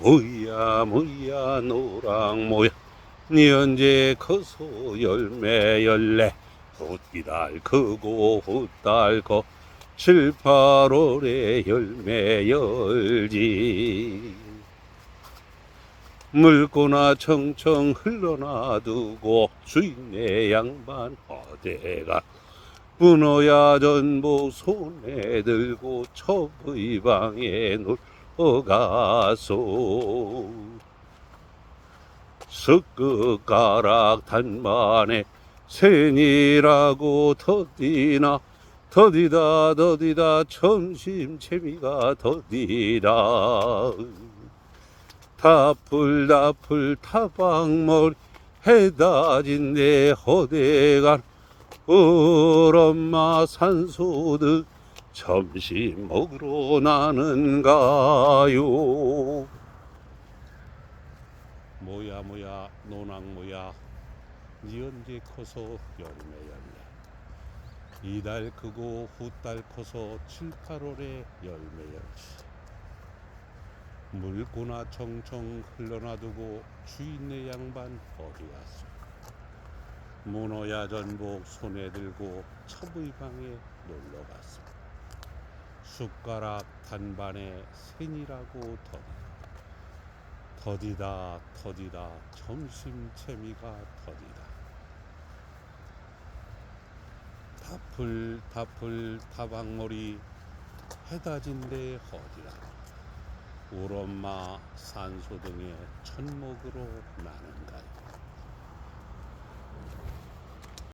뭐야 뭐야 노랑 뭐야. 니 언제 커서 열매 열래? 훗기달 크고 훗달 커. 7, 8월에 열매 열지. 묽거나 청청 흘러놔두고 주인의 양반 어디가 분어야 전복 손에 들고 첩의 방에 놀 러 가소. 쓱끝가락 단만에 새니라고 더디나 더디다 더디다 점심 재미가 더디다. 다풀다풀 타방머리 해다진 내 허대간 얼엄마 산소들 점심 먹으러 나는 가요? 뭐야 뭐야 노랑 뭐야? 니 언제 커서 열매 열매? 이달 크고 후달 커서 7, 8월에 열매 열지 물고나 청청 흘러놔두고 주인네 양반 어디 갔어? 문어야 전복 손에 들고 첩의 방에 놀러 갔어 숟가락 단반에 새니라고 더디 더디다 더디다 점심 재미가 더디다. 다풀 다풀 다방머리 해다진데 허디라 우엄마 산소 등에 천목으로 나는가요